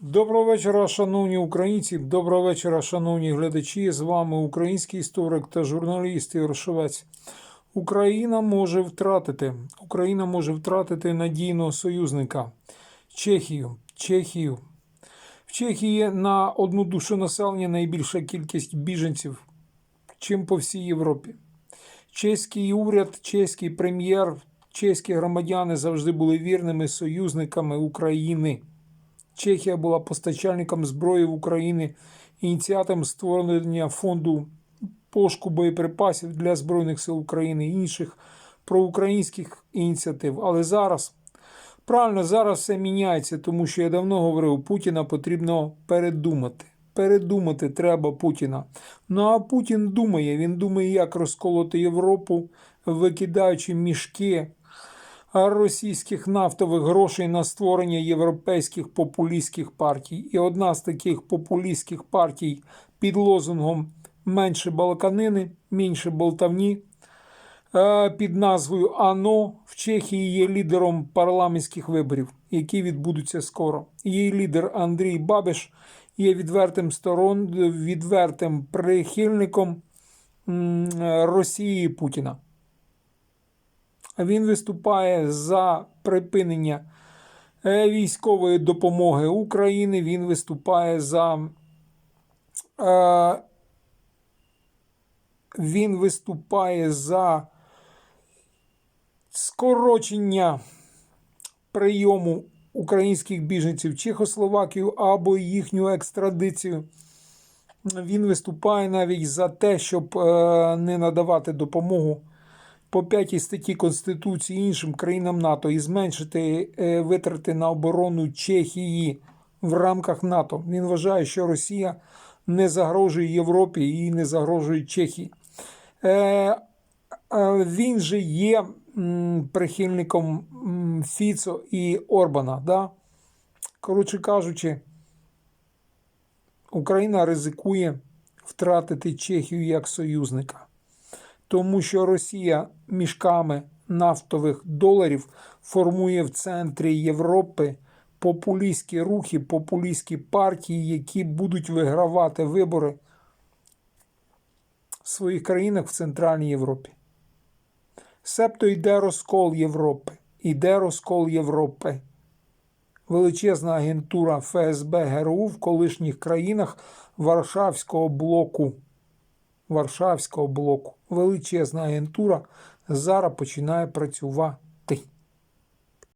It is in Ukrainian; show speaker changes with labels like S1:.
S1: Доброго вечора, шановні українці. Доброго вечора, шановні глядачі. З вами український історик та журналіст Ігор Шевець. Україна може втратити. Україна може втратити надійного союзника Чехію. Чехію. В Чехії на одну душу населення найбільша кількість біженців, чим по всій Європі. Чеський уряд, чеський прем'єр, чеські громадяни завжди були вірними союзниками України. Чехія була постачальником зброї в Україні, ініціатором створення фонду пошуку боєприпасів для Збройних сил України і інших проукраїнських ініціатив. Але зараз, правильно, зараз все міняється, тому що я давно говорив, Путіна потрібно передумати. Передумати треба Путіна. Ну а Путін думає, він думає, як розколоти Європу, викидаючи мішки російських нафтових грошей на створення європейських популістських партій. І одна з таких популістських партій під лозунгом менше балаканини, менше болтавні е, під назвою АНО в Чехії є лідером парламентських виборів, які відбудуться скоро. Її лідер Андрій Бабиш є відвертим сторон, відвертим прихильником Росії Путіна. Він виступає за припинення е, військової допомоги України. Він виступає за. Е, він виступає за скорочення прийому українських біженців в Чехословакію або їхню екстрадицію. Він виступає навіть за те, щоб е, не надавати допомогу по п'ятій статті Конституції іншим країнам НАТО і зменшити е, витрати на оборону Чехії в рамках НАТО. Він вважає, що Росія не загрожує Європі і не загрожує Чехії. Е, е, Він же є прихильником Фіцо і Орбана. Да? Коротше кажучи, Україна ризикує втратити Чехію як союзника тому що Росія мішками нафтових доларів формує в центрі Європи популістські рухи, популістські партії, які будуть вигравати вибори в своїх країнах в Центральній Європі. Себто йде розкол Європи. Іде розкол Європи. Величезна агентура ФСБ ГРУ в колишніх країнах Варшавського блоку. Варшавського блоку. Величезна агентура зараз починає працювати.